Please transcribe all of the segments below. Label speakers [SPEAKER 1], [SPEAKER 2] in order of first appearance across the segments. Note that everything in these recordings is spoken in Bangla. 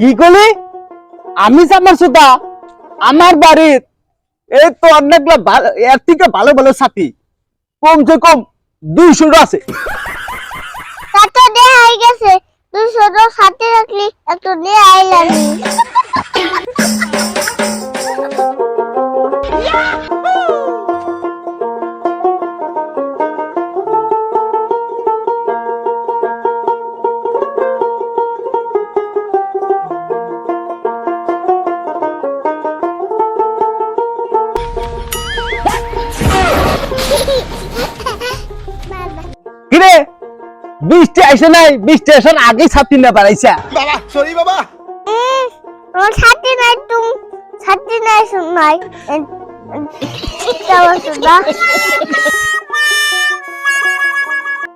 [SPEAKER 1] কি করলি আমি আমার সুদা আমার বাড়ির, এই তো অনেকগুলো এর থেকে ভালো ভালো সাথী। কমসে কম দুইশো আছে।
[SPEAKER 2] কত দেয়া হয়ে গেছে দুইশো সাথে রাখলি একটু দিয়ে আইলাম
[SPEAKER 1] বৃষ্টি আইসে নাই বৃষ্টি আসার আগেই ছাতি না বাড়াইছা
[SPEAKER 3] বাবা সরি বাবা।
[SPEAKER 2] আমার সাথে নাই তুমি সাথে নাই যাওয়া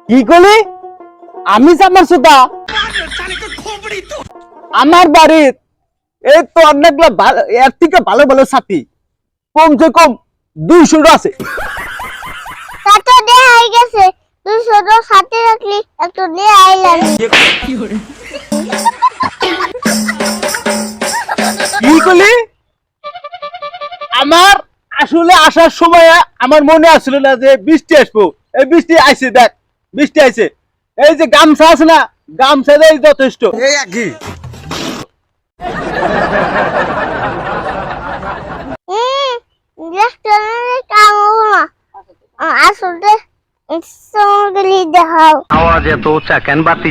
[SPEAKER 1] কি করলি আমি আমার সুদা আমার বাড়ির এই তো অনেকগুলো ভালো এর থেকে ভালো ভালো সাথী কমসে কম দুইশো আছে।
[SPEAKER 2] কত দিয়ে হয়ে গেছে।
[SPEAKER 1] আমার আসলে আসার সময় আমার মনে আসলো না যে বৃষ্টি আসব। এই বৃষ্টি আইছে দেখ বৃষ্টি আইসে এই যে গামছা আছে না গামছাটাই যথেষ্ট।
[SPEAKER 2] আসলে
[SPEAKER 1] আওয়াজ এত উঁচা কেন বাতি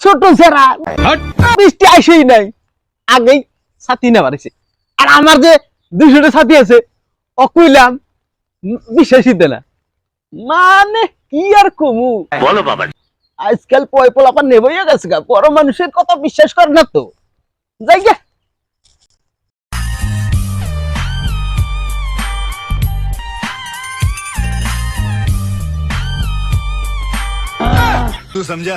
[SPEAKER 1] ছোট ছেড়া বৃষ্টি আইসেই নাই আগেই ছাতি না পারিছে আর আমার যে দুইশোটা ছাতি আছে অকুইলাম বিশ্বাসই দে না মানে কি আর কমু
[SPEAKER 4] बोलो बाबा
[SPEAKER 1] আজকাল পয় পোলাপান নেবই গেছে গা বড় মানুষের কথা বিশ্বাস করে না তো যাই গা
[SPEAKER 3] तू समझा